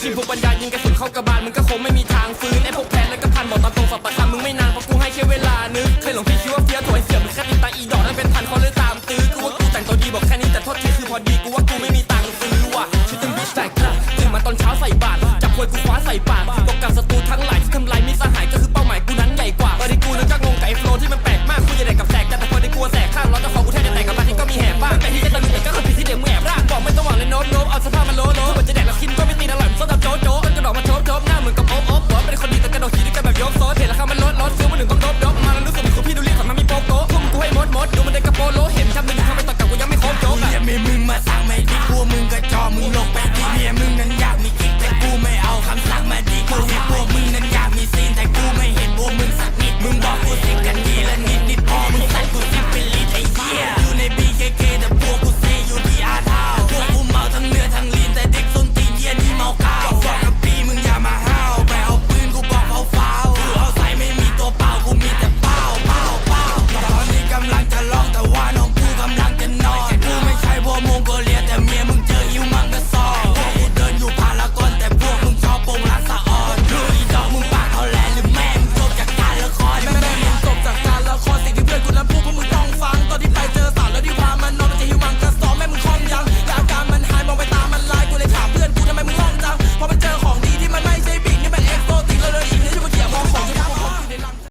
ชินพวกบรรดายิงกระสุนเข้ากระบาลมึงก็คงไม่มีทางฟื้นไอ้พวกแพนแล้วก็พันบอกตามตรงสอบปากคำมึงไม่นานเพราะกูให้แค่เวลานึกเคยหลงพี่คิดว่าเฟี้ยวถอยเสียมึงแค่ติดตาอีดอกนั่นเป็นพันเขาเลยตามตื้อกูว่ากูแต่งตัวดีบอกแค่นี้แต่โทษทีคือพอดีกูว่ากูไม่มี de Capolo.